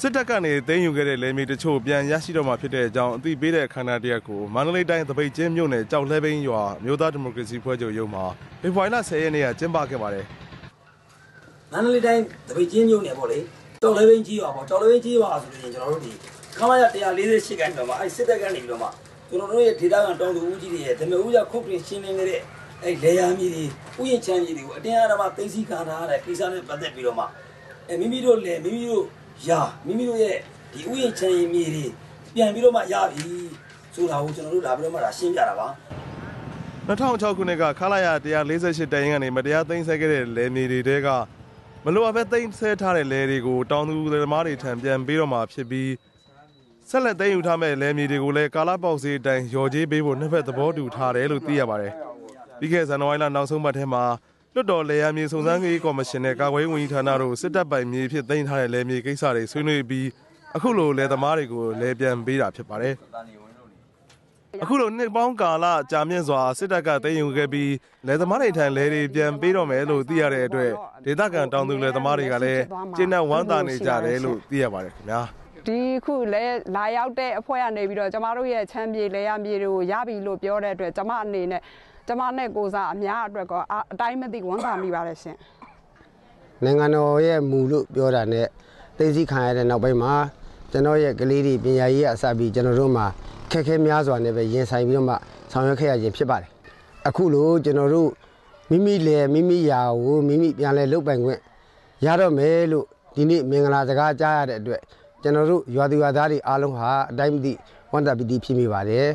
စစ်တပ်ကနေသိမ်းယူခဲ့တဲ့လယ်မြေတချို့ပြန်ရရှိတော့မှာဖြစ်တဲ့အကြောင်းအသိပေးတဲ့အခမ်းအနားတစ်ရပ်ကိုမန္တလေးတိုင်းသပိတ်ကျင်းမြို့နယ်ကြောက်လဲဘင်းရွာမြို့သားဒီမိုကရေစီဖွဲ့ချုပ်ရုံးမှာဖေဖော်ဝါရီလ10ရက်နေ့ကကျင်းပခဲ့ပါတယ်မန္တလေးတိုင်းတပိတ်ချင်းမြို့နယ်ပေါ့လေတော်လဲဘင်းကြီးရွာပေါ့တော်လဲဘင်းကြီးရွာဆိုလို့ရှိရင်ကျွန်တော်တို့ဒီခမရ148ခန်းတော့မှအဲ့စစ်တပ်ကနေပြီးတော့မှကျွန်တော်တို့ရဲ့ဒေသခံတောင်သူဦးကြီးတွေရဲ့ဓမ္မဦးရခုတ်ပြင်ရှင်းလင်းနေတဲ့အဲ့လေယာမြေတွေဥယျာဉ်ချမ်းကြီးတွေကိုအတင်းအဓမ္မသိသိခံထားရတဲ့ကိစ္စနဲ့ပတ်သက်ပြီးတော့မှအဲ့မိမိတို့လေမိမိတို့ ယာမိမိတို့ရဲ့ဒီဥယျာဉ်ချမ်းကြီးမြေတွေပြန်ပြီးတော့မှရပြီဆိုတာကိုကျွန်တော်တို့လာပြီးတော့မှဒါရှင်းပြတာပါ2006ခုနှစ်ကခလာရ148တိုင်ရင်ကနေမတရားသိမ်းဆဲခဲ့တဲ့လယ်မြေတွေတဲကမလိုအပ်ပဲသိမ်းဆဲထားတဲ့လယ်တွေကိုတောင်သူလယ်သမားတွေထံပြန်ပေးတော့မှာဖြစ်ပြီးဆက်လက်သိမ်းယူထားမဲ့လယ်မြေတွေကိုလည်းကာလာပေါက်စီအတိုင်းရော်ကြေးပေးဖို့နှစ်ဖက်သဘောတူထားတယ်လို့သိရပါတယ်။ပြီးခဲ့တဲ့ဇန်နဝါရီလနောက်ဆုံးပတ်ထဲမှာ လွတ်တော်လယ်ယာမြေစုံစမ်းရေးကော်မရှင်နဲ့ကာကွယ်ရေးဝန်ကြီးဌာနတို့စစ်တပ်ပိုင်မြေဖြစ်သိမ်းထားတဲ့လယ်မြေကိစ္စတွေဆွေးနွေးပြီးအခုလိုလယ်သမားတွေကိုလယ်ပြန်ပေးတာဖြစ်ပါတယ်။အခုလိုနှစ်ပေါင်းကာလကြာမြင့်စွာစစ်တပ်ကသိမ်းယူခဲ့ပြီးလယ်သမားတွေထံလယ်တွေပြန်ပေးတော့မယ်လို့သိရတဲ့အတွက်ဒေသခံတောင်သူလယ်သမားတွေကလည်းကျင်းနဲ့ဝမ်းသာနေကြတယ်လို့သိရပါတယ်ခင်ဗျာ ဒီခုလဲလာရောက်တဲ့အဖွဲ့ကနေပြီးတော့ကျမတို့ရဲ့ချမ်းပြေလဲရမြေတွေကိုရပြီလို့ပြောတဲ့အတွက်ကျမအနေနဲ့ကျမနဲ့ကိုစားအများအတွက်ကောအအတိုင်းမသိဝန်ခံမိပါတယ်ရှင်နိုင်ငံတော်ရဲ့မူလို့ပြောတာနဲ့သိသိခံရတဲ့နောက်ပိုင်းမှာကျွန်တော်ရဲ့ကလေးတွေပညာရေးအစပြီးကျွန်တော်တို့မှာခက်ခဲများစွာနဲ့ပဲရင်ဆိုင်ပြီးတော့မှဆောင်ရွက်ခဲ့ရခြင်းဖြစ်ပါတယ်အခုလိုကျွန်တော်တို့မိမိလေမိမိယာကိုမိမိပြန်လဲလုတ်ပိုင်ခွင့်ရတော့မယ်လို့ဒီနေ့မင်္ဂလာစကားကြားရတဲ့အတွက် ကျွန်တော်တို့ရွာသူရွာသားတွေအားလုံးဟာအတိုင်းမသိဝန်တာပီတိဖြစ်မိပါတယ်